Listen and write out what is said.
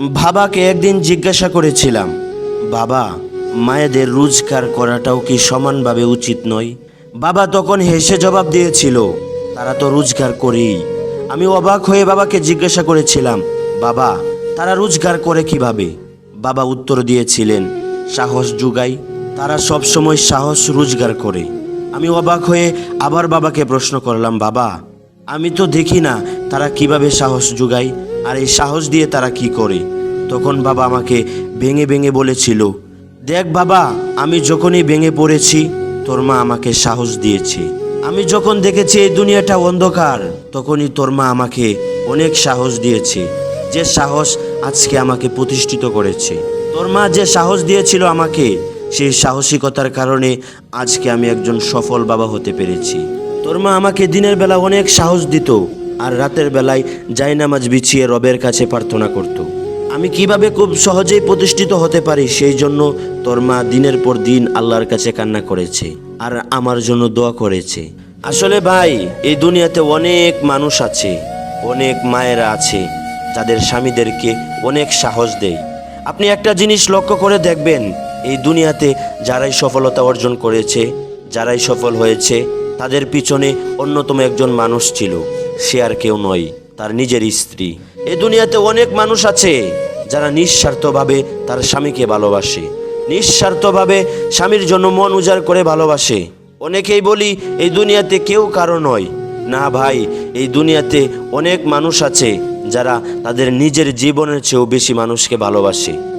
বাবাকে একদিন জিজ্ঞাসা করেছিলাম, বাবা, মায়েদের রোজগার করাটাও কি সমানভাবে উচিত নয়? বাবা তখন হেসে জবাব দিয়েছিল, তারা তো রোজগার করেই। আমি অবাক হয়ে বাবাকে জিজ্ঞাসা করেছিলাম, বাবা, তারা রোজগার করে কীভাবে? বাবা উত্তর দিয়েছিলেন, সাহস যুগাই, তারা সব সময় সাহস রোজগার করে। আমি অবাক হয়ে আবার বাবাকে প্রশ্ন করলাম, বাবা, আমি তো দেখি না তারা কীভাবে সাহস যোগায়। আর এই সাহস দিয়ে তারা কি করে? তখন বাবা আমাকে ভেঙে ভেঙে বলেছিল, দেখ বাবা, আমি যখনই ভেঙে পড়েছি, তোর মা আমাকে সাহস দিয়েছে। আমি যখন দেখেছি এই দুনিয়াটা অন্ধকার, তখনই তোর মা আমাকে অনেক সাহস দিয়েছে, যে সাহস আজকে আমাকে প্রতিষ্ঠিত করেছে। তোর মা যে সাহস দিয়েছিল আমাকে, সেই সাহসিকতার কারণে আজকে আমি একজন সফল বাবা হতে পেরেছি। তোর মা আমাকে দিনের বেলা অনেক সাহস দিত আর রাতের বেলায় জায়নামাজ বিছিয়ে রবের কাছে প্রার্থনা করত। আমি কীভাবে খুব সহজেই প্রতিষ্ঠিত হতে পারি, সেই জন্য তোর মা দিনের পর দিন আল্লাহর কাছে কান্না করেছে আর আমার জন্য দোয়া করেছে। আসলে ভাই, এই দুনিয়াতে অনেক মানুষ আছে, অনেক মায়েরা আছে, যাদের স্বামীদেরকে অনেক সাহস দেয়। আপনি একটা জিনিস লক্ষ্য করে দেখবেন, এই দুনিয়াতে যারাই সফলতা অর্জন করেছে, যারাই সফল হয়েছে, তাদের পিছনে অন্যতম একজন মানুষ ছিল। সে আর কেউ নয়, তার নিজের স্ত্রী। এই দুনিয়াতে অনেক মানুষ আছে যারা নিঃস্বার্থভাবে তার স্বামীকে ভালোবাসে। নিঃস্বার্থভাবে স্বামীর জন্য মন উজাড় করে ভালোবাসে। অনেকেই বলি, এই দুনিয়াতে কেউ কারও নয়। না ভাই, এই দুনিয়াতে অনেক মানুষ আছে যারা তাদের নিজের জীবনের চেয়েও বেশি মানুষকে ভালোবাসে।